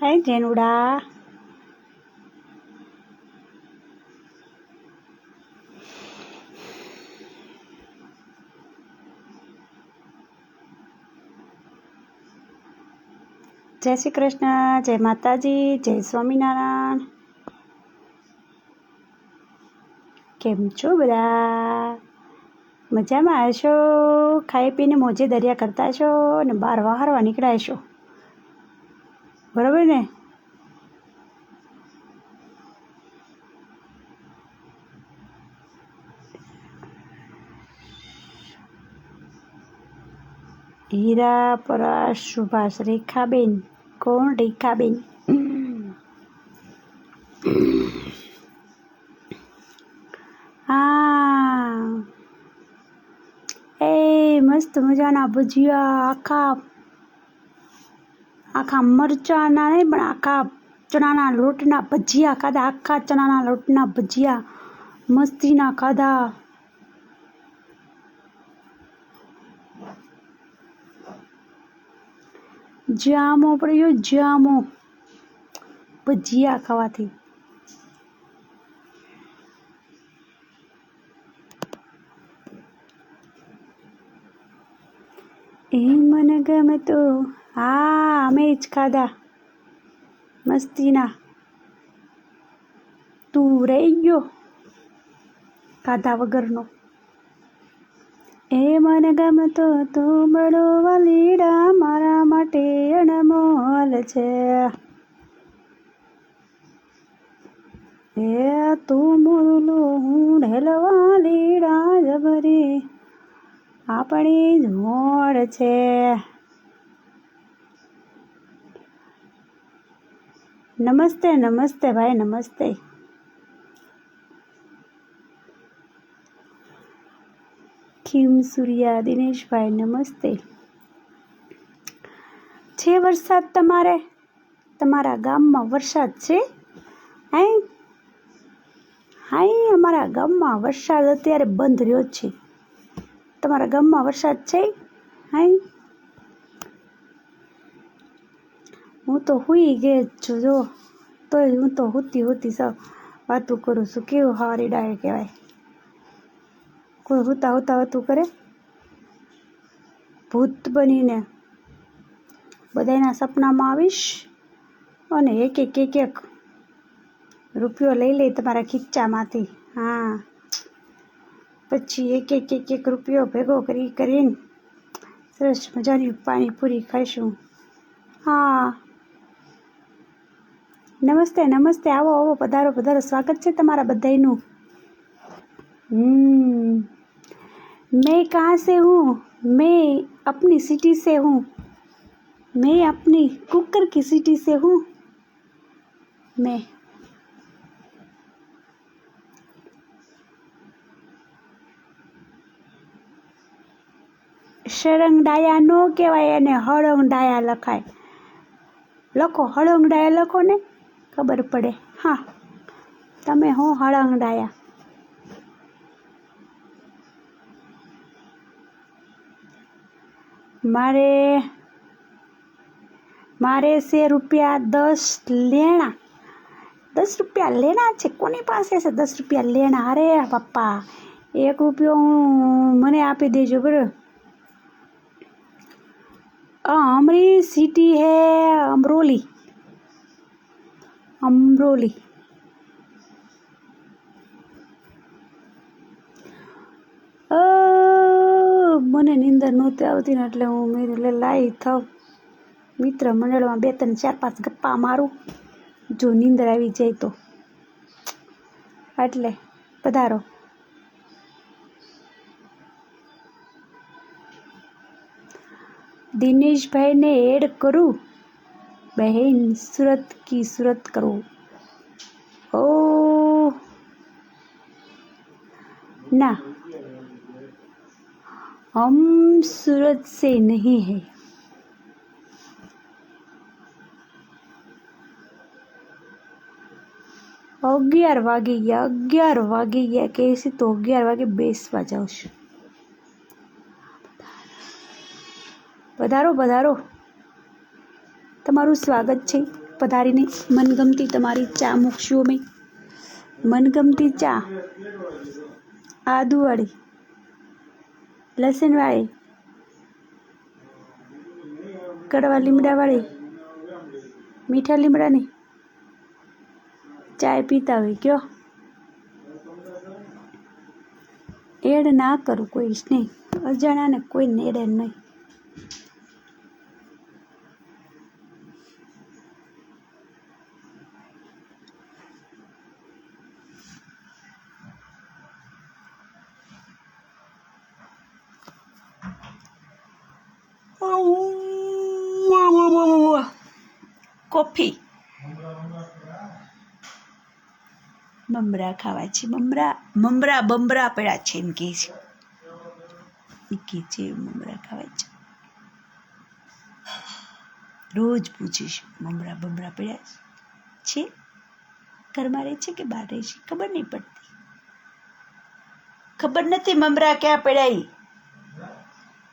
હાય જેનુડા જય શ્રી કૃષ્ણ જય માતાજી જય સ્વામિનારાયણ કેમ છો બધા? મજામાં હશો? ખાઈ પીને મોજે દરિયા કરતા છો ને બહાર વહારવા નીકળ્યા છો બરાબર ને? હીરા પરાશ સુભાષ રેખાબેન કોણ રેખાબેન? હા. એ મસ્ત મજાના ભજીયા આખા આખા મરચાના નહીં પણ આખા ચણાના લોટના ભજીયા ખાધા આખા ચણાના લોટના ભજીયા મસ્તીના ખાધા જામો પડ્યો જામો ભજીયા ખાવાથી એ મને ગમે તો હા, અમે જ ખાધા. મસ્તીના. તું રહી ગયો? ખાધા વગરનો. એ મને ગમતો તું બળો વાલીડા મારા માટે અણમોલ છે. એ તું મુરલો, હું ઢેલવા લીડા જબરી આપણી જ મોડ છે. નમસ્તે નમસ્તે ભાઈ, નમસ્તે. ખીમ સૂર્યા, દિનેશભાઈ, નમસ્તે. છે વરસાદ તમારે, તમારા ગામમાં વરસાદ છે? હા હાય અમારા ગામમાં વરસાદ અત્યારે બંધ રહ્યો છે. તમારા ગામમાં વરસાદ છે? હાય હું તો હુઈ ગઈ જ છું, જો. તોય હું તો હુતી હુતી સૌ વાતું કરું છું. કેવું હારી ડાળ કહેવાય? કોઈ હુતા હુતા વાતું કરે? ભૂત બનીને બધાના સપનામાં આવીશ અને એક એક એક એક રૂપિયો લઈ લઈ તમારા ખીચામાંથી હા. પછી એક એક એક એક રૂપિયો ભેગો કરી કરીને સરસ મજાની પાણીપુરી ખાઈશું. હા. नमस्ते नमस्ते आवो आवो पधारो पधारो स्वागत है तमारा बधाईनु मैं कहाँ से हूँ मैं अपनी सिटी से हूँ मैं अपनी कुकर की सिटी से हूँ मैं शरंग डाया नो कहवा हड़ंग डाया लखाय लखो हड़ंग डाया लखो ने ખબર પડે હા તમે હો હળંગ ડાયા મારે મારે છે રૂપિયા દસ લેણા દસ રૂપિયા લેણા છે કોની પાસે છે દસ રૂપિયા લેણા અરે પપ્પા એક રૂપિયો હું મને આપી દેજો બરાબર हमारी सिटी है अमरोली અમરોલી મને નિંદર નહોતી આવતી ને એટલે હું મેં લાઈ થાવ મિત્ર મંડળમાં બે ત્રણ ચાર પાંચ ગપ્પા મારું જો નિંદર આવી જાય તો એટલે પધારો દિનેશભાઈને એડ કરું બહેન સુરત કી સુરત કરું ओ ना हम सूरत से नहीं है અગિયાર વાગી ગયા અગિયાર વાગી ગયા કહેશે તો અગિયાર વાગે બેસવા જાઉં છું પધારો પધારો તમારું સ્વાગત છે પધારીને મનગમતી તમારી ચા મૂકશું અમે મનગમતી ચા. આદુવાળી. લસણવાળી. કડવા લીમડાવાળી. મીઠા લીમડાની. ચાય પીતા હોય ગયો. એડ ના કરું કોઈ નહીં અજાણાને કોઈને એડે નહીં. કોફી મમરા ખાવા છે મમરા મમરા બમરા પડ્યા છે એમ કે છે એ કે છે મમરા ખાવા છે રોજ પૂછીશ મમરા બમરા પડ્યા છે ઘરમાં રહે છે કે બહાર રહે છે ખબર નહીં પડતી ખબર નથી મમરા ક્યાં પડ્યા ઈ?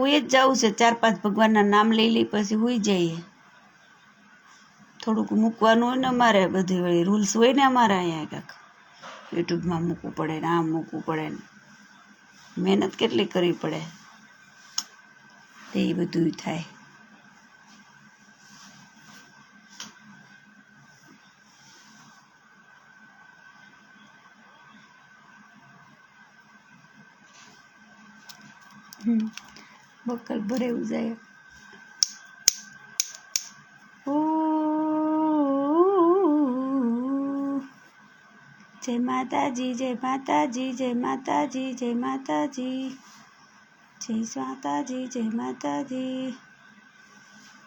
હુઈ જ જવું છે, ચાર પાંચ ભગવાનના નામ લઈ લઈ પછી હુઈ જઈએ. થોડુંક મૂકવાનું હોય ને અમારે બધી વળી રૂલ્સ હોય ને અમારે અહીંયા કાંક યુટ્યુબમાં મૂકવું પડે ને આમ મૂકવું પડે ને. મહેનત કેટલી કરવી પડે? તે બધું થાય. બકલ ભરે એવું જાય ઓ જય માતાજી જય માતાજી જય માતાજી જય માતાજી જય માતાજી જય માતાજી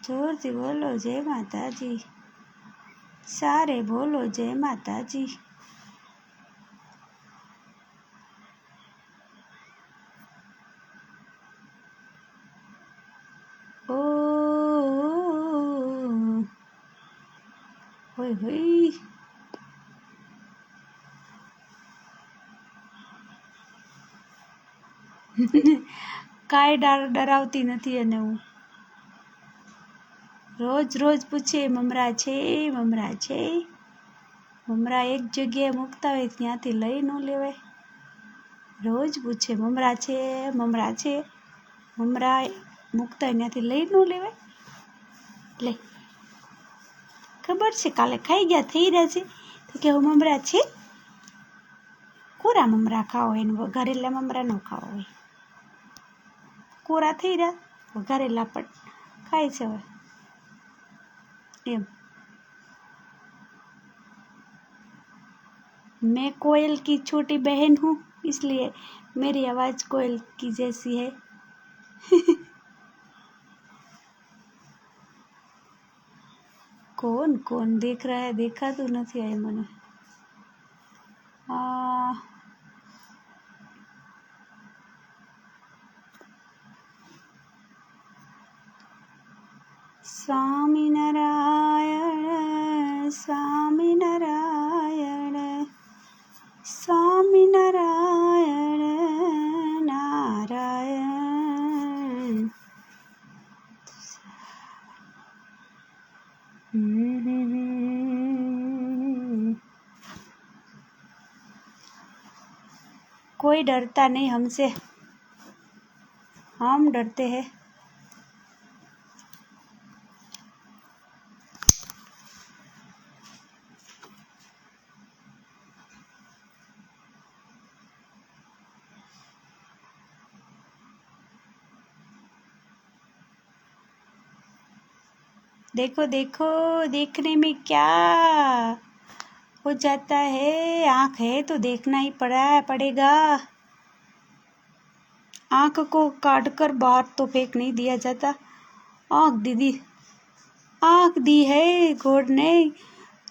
જોરથી બોલો જય માતાજી સારે બોલો જય માતાજી હોય કાંઈ ડર ડરાવતી નથી અને હું. રોજ રોજ પૂછે, મમરા છે? મમરા છે? મમરા એક જગ્યાએ મૂકતા હોય ત્યાંથી લઈ ન લેવાય. રોજ પૂછે, મમરા છે? મમરા છે? મમરા મૂકતા હોય ત્યાંથી લઈ ન લેવાય. લે ખબર છે કાલે ખાઈ ગયા થઈ રહ્યા છે તો કે હું મમરા છે કોરા મમરા ખાઓ એને વઘારેલા મમરા ન ખાવા હોય કોરા થઈ રહ્યા વઘારેલા પણ ખાય છે હવે एम मैं कोयल की छोटी बहन हूँ इसलिए मेरी आवाज़ कोयल की जैसी है કોણ કોણ દેખ રહા દેખાતું નથી અહીં મને. कोई डरता नहीं हमसे। हम डरते हैं। देखो देखो देखने में क्या हो जाता है। आँख है तो देखना ही पड़ा, पड़ेगा। आँख को काट कर बाहर तो फेंक नहीं दिया जाता। आँख दीदी, आँख दी है गॉड ने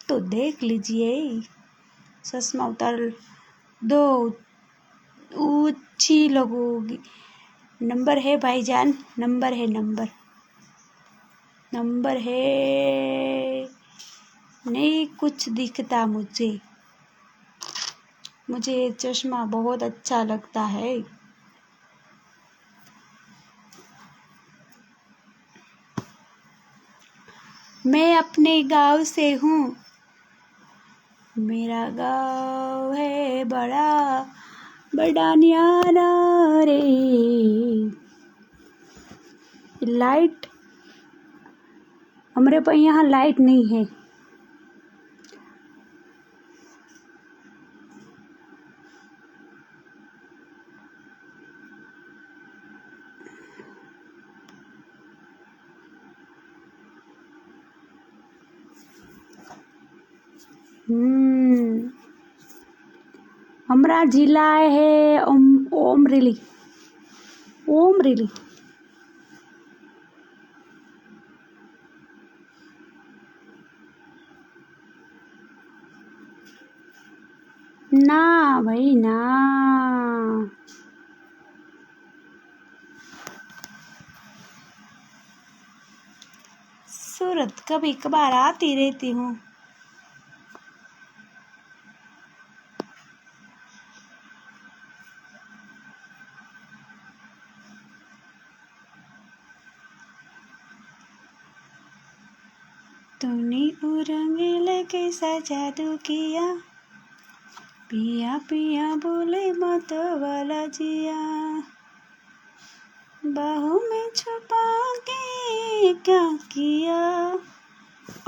तो देख लीजिए। चश्मा उतार, दो ऊँची लगोगी। नंबर है भाईजान, नंबर है, नंबर। नंबर है। नहीं, कुछ दिखता मुझे। मुझे ये चश्मा बहुत अच्छा लगता है। मैं अपने गाँव से हूँ। मेरा गाँव है बड़ा बड़ा न्यारा रे। लाइट, हमारे पर यहाँ लाइट नहीं है। हमारा जिला है ओम ओमरेली ओमरेली ना भाई, ना। सूरत कभी कभार आती रहती हूँ। तूने उरंग लगे सजा दू किया। पिया पिया बोले मत वाला जिया। बाहों में छुपा के क्या किया?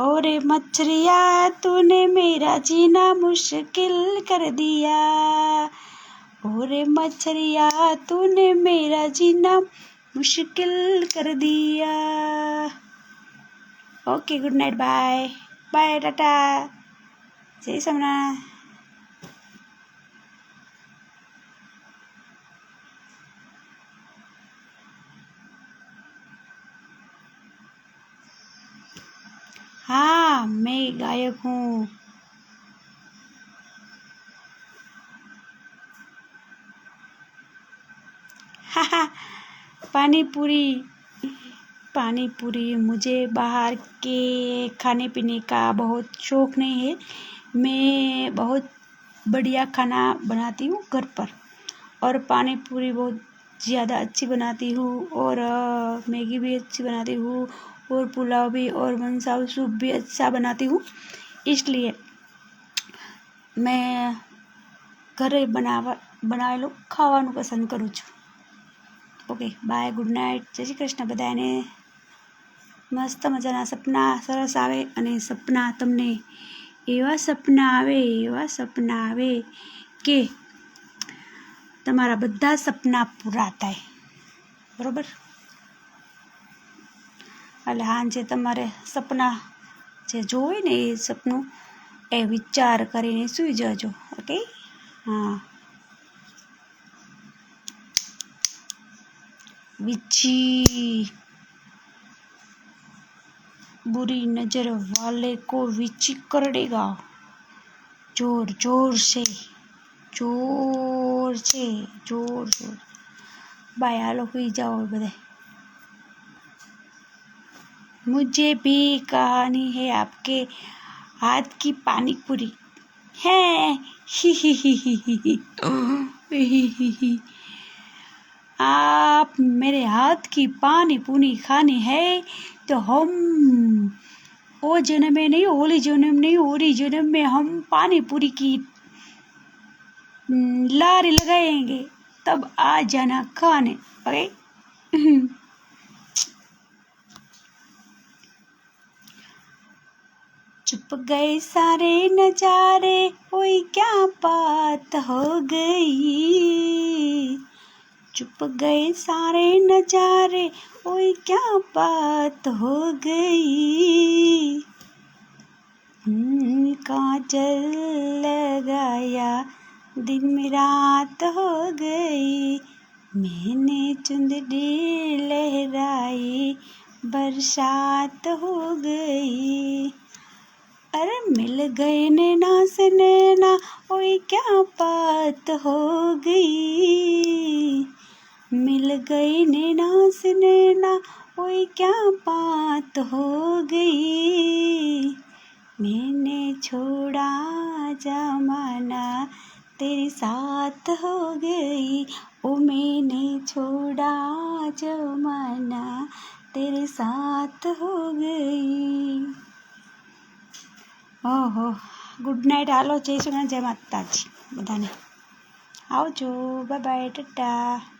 और मछरिया तूने मेरा जीना मुश्किल कर दिया। और मछरिया तूने मेरा जीना मुश्किल कर दिया। Okay good night bye bye tata जय समना हाँ मैं गायक हूँ हाँ हाँ। पानीपुरी। पानी पूरी मुझे बाहर के खाने पीने का बहुत शौक नहीं है मैं बहुत बढ़िया खाना बनाती हूँ घर पर और पानी पूरी बहुत ज़्यादा अच्छी बनाती हूँ और अ, मैगी भी अच्छी बनाती हूँ और पुलाव भी और मनसाव सूप भी अच्छा बनाती हूँ इसलिए मैं ઘરે બનાવવા બનાવેલું ખાવાનું પસંદ કરું છું ઓકે બાય ગુડ નાઇટ જય શ્રી કૃષ્ણ બધાને મસ્ત મજાના સપના, સરસ આવે અને સપના તમને એવા સપના આવે, એવા સપના આવે કે તમારા બધા સપના પૂરા થાય. બરાબર? એટલે હા જે તમારે સપના જે જોવે ને એ સપનું, એ વિચાર કરીને સૂઈ જજો, ઓકે? હા. બીજી बुरी नज़र वाले को विची कर देगा। ज़ोर ज़ोर से ज़ोर से, ज़ोर ज़ोर। हालो हुई जाओ बधाई मुझे भी कहानी है आपके हाथ की पानी पूरी ही ही ही ही ही ही ही ही ही। आप मेरे हाथ की पानी पूनी खानी है तो हम, ओ जन्म में नहीं, होली जन्म नहीं, होली जन्म में हम पानी पूरी की लारी लगाएँगे, तब आ जाना खाने, ओके? चुप गए सारे नजारे, कोई क्या बात हो गई? चुप गए सारे नजारे ओए क्या बात हो गई? हम्म, काजल लगाया दिन में रात हो गई। मैंने चुंदड़ी लहराई बरसात हो गई। अरे मिल गए नैना से नैना ओए क्या बात हो गई? मिल गई नैना से नैना ओए क्या बात हो गई मैंने छोड़ा जमाना तेरे साथ हो गई ओ मैंने छोड़ा जमाना तेरे साथ हो ગઈ ઓહો ગુડ નાઇટ હાલો જય સોના જય માતાજી બધાને આવજો બાય બાય ટાટા